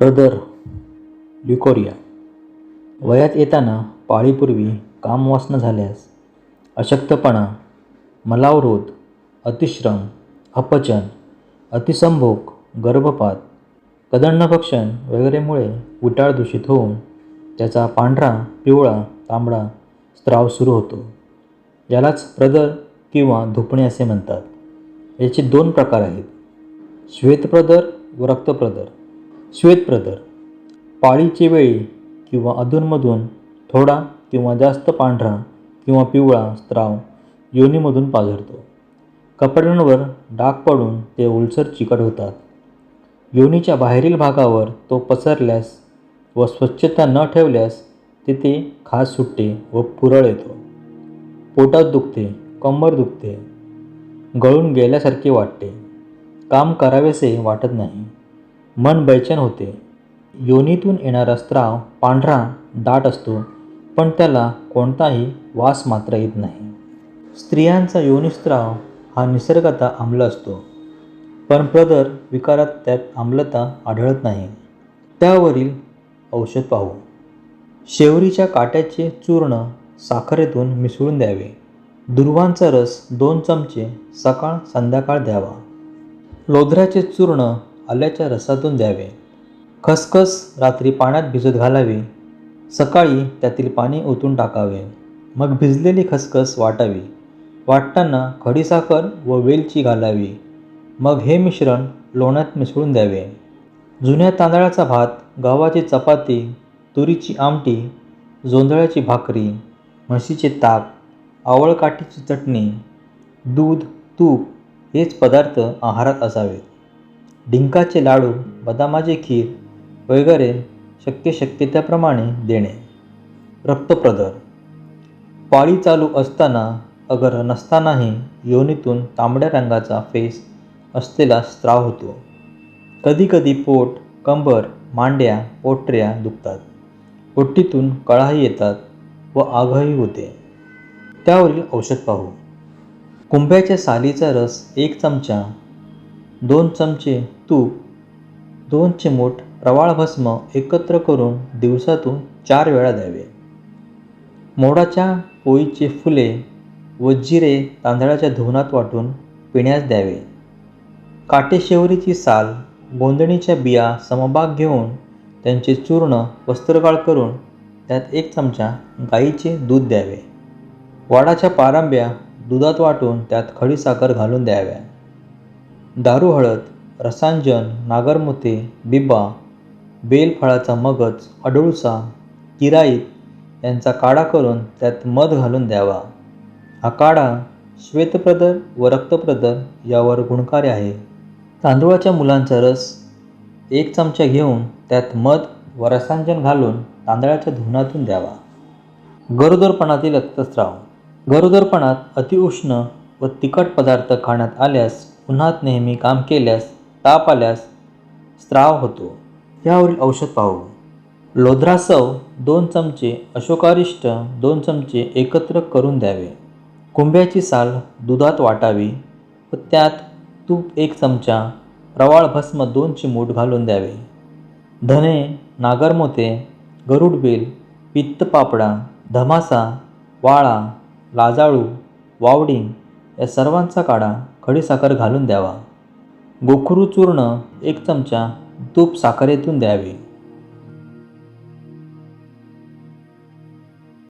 Brother ल्युकोरिया. वयात येताना पाळीपूर्वी कामवासना झाल्यास अशक्तपणा मलावरोध अतिश्रम अपचन अतिसंभोग गर्भपात कदंडभक्षण वगैरेमुळे विटाळ दूषित होऊन त्याचा पांढरा पिवळा तांबडा स्त्राव सुरू होतो. यालाच प्रदर किंवा धुपणे असे म्हणतात. याचे दोन प्रकार आहेत. श्वेतप्रदर व रक्तप्रदर. श्वेतप्रदर पाळीचे वेळी किंवा अधूनमधून थोडा किंवा जास्त पांढरा किंवा पिवळा स्त्राव योनीमधून पाझरतो. कपड्यांवर डाग पडून ते उलसर चिकट होतात. योनीच्या बाहेरील भागावर तो पसरल्यास व स्वच्छता न ठेवल्यास तिथे खाज सुटते व पुरळ येतो. पोटात दुखते कंबर दुखते गळून गेल्यासारखे वाटते. काम करावेसे वाटत नाही. मन बैचन होते. योनीतून येणारा स्त्राव पांढरा दाट असतो पण त्याला कोणताही वास मात्र येत नाही. स्त्रियांचा योनिस्त्राव हा निसर्गाचा आम्ल असतो पण प्रदर विकारात त्यात आम्लता आढळत नाही. त्यावरील औषध पाहू. शेवरीच्या काट्याचे चूर्ण साखरेतून मिसळून द्यावे. दुर्वांचा रस दोन चमचे सकाळ संध्याकाळ द्यावा. लोधऱ्याचे चूर्ण आल्याच्या रसातून द्यावे. खसखस रात्री पाण्यात भिजत घालावी. सकाळी त्यातील पाणी ओतून टाकावे. मग भिजलेली खसखस वाटावी. वाटताना खडीसाखर व वेलची घालावी. मग हे मिश्रण लोण्यात मिसळून द्यावे. जुन्या तांदळाचा भात गव्हाची चपाती तुरीची आमटी जोंधळ्याची भाकरी म्हशीचे ताक आवळकाठीची चटणी दूध तूप हेच पदार्थ आहारात असावेत. डिंकाचे लाडू बदामाचे खीर वगैरे शक्य शक्यतेप्रमाणे देणे. रक्तप्रदर. पाळी चालू असताना अगर नसतानाही योनीतून तांबड्या रंगाचा फेस असलेला स्त्राव होतो. कधीकधी पोट कंबर मांड्या पोटऱ्या दुखतात. पोट्टीतून कळाही येतात व आघही होते. त्यावरील औषध पाहू. कुंभ्याच्या सालीचा रस एक चमचा दोन चमचे तूप दोन चिमूट प्रवाळ भस्म एकत्र करून दिवसातून चार वेळा द्यावे. मोडाच्या पोळीचे फुले व जिरे तांदळाच्या धुवनात वाटून पिण्यास द्यावे. काटेशेवरीची साल गोंदणीच्या बिया समभाग घेऊन त्यांचे चूर्ण वस्त्रगाळ करून त्यात एक चमचा गाईचे दूध द्यावे. वाडाच्या पारंब्या दुधात वाटून त्यात खडीसाखर घालून द्याव्या. दारू हळद रसांजन नागरमुते बिबा बेलफळाचा मगज अडुळसा किराईत यांचा काढा करून त्यात मध घालून द्यावा. हा काढा श्वेतप्रदर व रक्तप्रदर यावर गुणकारी आहे. तांदूळाच्या मुलांचा रस एक चमचा घेऊन त्यात मध व रसांजन घालून तांदळाच्या धुनातून द्यावा. गरोदरपणातील रक्तस्राव. गरोदरपणात अतिउष्ण व तिखट पदार्थ खाण्यात आल्यास उन्हात नेहमी काम केल्यास ताप आल्यास स्त्राव होतो. यावरील औषध पाहू. लोध्रासव दोन चमचे अशोकारिष्ट दोन चमचे एकत्र करून द्यावे. कुंभ्याची साल दुधात वाटावी व त्यात तूप एक चमचा प्रवाळ भस्म दोन चिमूट घालून द्यावे. धने नागरमोते गरुडबेल पित्तपापडा धमासा वाळा लाजाळू वावडिंग या सर्वांचा काढा खडीसाखर घालून द्यावा. गोखरू चूर्ण एक चमचा तूप साखरेतून द्यावे.